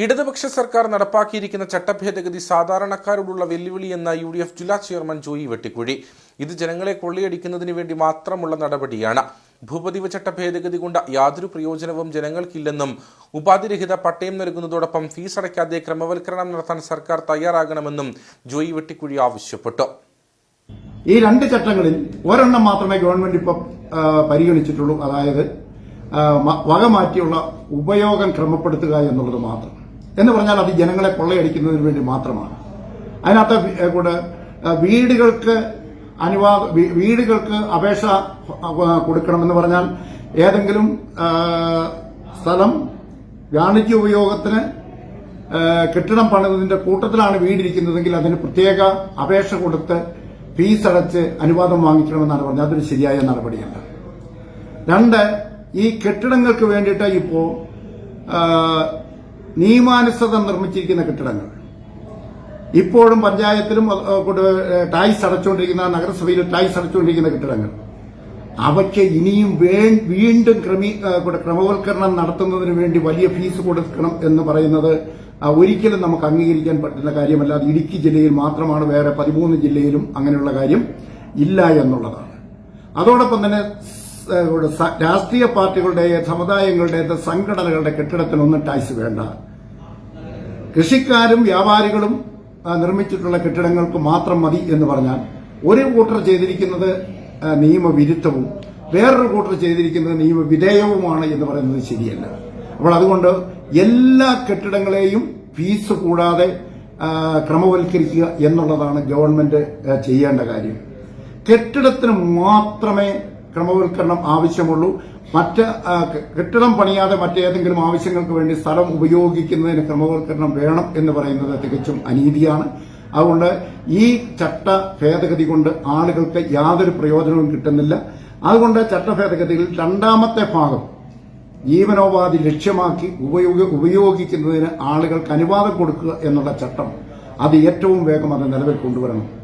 ഇടതുപക്ഷ സർക്കാർ നടപ്പാക്കിയിരിക്കുന്ന ചട്ടഭേദഗതി സാധാരണക്കാരോടുള്ള വെല്ലുവിളിയെന്ന യു ഡി എഫ് ജില്ലാ ചെയർമാൻ ജോയി വെട്ടിക്കുഴി. ഇത് ജനങ്ങളെ കൊള്ളിയടിക്കുന്നതിന് വേണ്ടി മാത്രമുള്ള നടപടിയാണ്. ഭൂപതിവ ചട്ട ഭേദഗതി കൊണ്ട് യാതൊരു പ്രയോജനവും ജനങ്ങൾക്കില്ലെന്നും ഉപാധിരഹിത പട്ടയം നൽകുന്നതോടൊപ്പം ഫീസ് അടയ്ക്കാതെ ക്രമവൽക്കരണം നടത്താൻ സർക്കാർ തയ്യാറാകണമെന്നും ജോയി വെട്ടിക്കുഴി ആവശ്യപ്പെട്ടു. ഈ രണ്ട് ചട്ടങ്ങളിൽ ഒരെണ്ണം മാത്രമേ ഗവൺമെന്റ് ഇപ്പം പരിഗണിച്ചിട്ടുള്ളൂ. അതായത് വകമാറ്റിയുള്ള വക മാറ്റിയുള്ള ഉപയോഗം ക്രമപ്പെടുത്തുക എന്നുള്ളത് മാത്രം. എന്ന് പറഞ്ഞാൽ അത് ജനങ്ങളെ കൊള്ളയടിക്കുന്നതിന് വേണ്ടി മാത്രമാണ്. അതിനകത്ത് കൂടെ വീടുകൾക്ക് അനുവാദ വീ- വീടുകൾക്ക് അപേക്ഷ കൊടുക്കണമെന്ന് പറഞ്ഞാൽ ഏതെങ്കിലും സ്ഥലം വാണിജ്യ ഉപയോഗത്തിന് കെട്ടിടം പണിതതിന്റെ കൂട്ടത്തിലാണ് വീടിരിക്കുന്നതെങ്കിൽ അതിന് പ്രത്യേക അപേക്ഷ കൊടുത്ത് ഫീസ് അടച്ച് അനുവാദം വാങ്ങിക്കണമെന്നാണ് പറഞ്ഞത്. അതൊരു ശരിയായ നടപടിയല്ല. രണ്ട് ഈ കെട്ടിടങ്ങൾക്ക് വേണ്ടിയിട്ട് ഇപ്പോ ഏഹ്, നിയമാനുസൃതം നിർമ്മിച്ചിരിക്കുന്ന കെട്ടിടങ്ങൾ. ഇപ്പോഴും പഞ്ചായത്തിലും ടൈസ് അടച്ചുകൊണ്ടിരിക്കുന്ന നഗരസഭയിൽ ടൈസ് അടച്ചുകൊണ്ടിരിക്കുന്ന കെട്ടിടങ്ങൾ. അവയ്ക്ക് ഇനിയും വീണ്ടും ക്രമവൽക്കരണം നടത്തുന്നതിന് വേണ്ടി വലിയ ഫീസ് കൊടുക്കണം എന്ന് പറയുന്നത് ഒരിക്കലും നമുക്ക് അംഗീകരിക്കാൻ പറ്റുന്ന കാര്യമല്ല. അത് ഇടുക്കി ജില്ലയിൽ മാത്രമാണ് വേറെ പതിമൂന്ന് ജില്ലയിലും അങ്ങനെയുള്ള കാര്യം ഇല്ല എന്നുള്ളതാണ്. അതോടൊപ്പം തന്നെ രാഷ്ട്രീയ പാർട്ടികളുടെ സമുദായങ്ങളുടെ സംഘടനകളുടെ കെട്ടിടത്തിനൊന്നും ടാക്സ് വേണ്ട. കൃഷിക്കാരും വ്യാപാരികളും നിർമ്മിച്ചിട്ടുള്ള കെട്ടിടങ്ങൾക്ക് മാത്രം മതി എന്ന് പറഞ്ഞാൽ ഒരു കൂട്ടർ ചെയ്തിരിക്കുന്നത് നിയമവിരുദ്ധവും വേറൊരു കൂട്ടർ ചെയ്തിരിക്കുന്നത് നിയമവിധേയവുമാണ് എന്ന് പറയുന്നത് ശരിയല്ല. അപ്പോൾ അതുകൊണ്ട് എല്ലാ കെട്ടിടങ്ങളെയും ഫീസ് കൂടാതെ ക്രമവൽക്കരിക്കുക എന്നുള്ളതാണ് ഗവൺമെന്റ് ചെയ്യേണ്ട കാര്യം. കെട്ടിടത്തിന് മാത്രമേ ക്രമവൽക്കരണം ആവശ്യമുള്ളൂ. മറ്റ് കെട്ടിടം പണിയാതെ മറ്റേതെങ്കിലും ആവശ്യങ്ങൾക്ക് വേണ്ടി സ്ഥലം ഉപയോഗിക്കുന്നതിന് ക്രമവൽക്കരണം വേണം എന്ന് പറയുന്നത് തികച്ചും അനീതിയാണ്. അതുകൊണ്ട് ഈ ചട്ട ഭേദഗതി കൊണ്ട് ആളുകൾക്ക് യാതൊരു പ്രയോജനവും കിട്ടുന്നില്ല. അതുകൊണ്ട് ചട്ട ഭേദഗതിയിൽ രണ്ടാമത്തെ ഭാഗം ജീവനോപാധി ലക്ഷ്യമാക്കി ഉപയോഗ ഉപയോഗിക്കുന്നതിന് ആളുകൾക്ക് അനുവാദം കൊടുക്കുക എന്നുള്ള ചട്ടം അത് ഏറ്റവും വേഗം അത് നിലവിൽ കൊണ്ടുവരണം.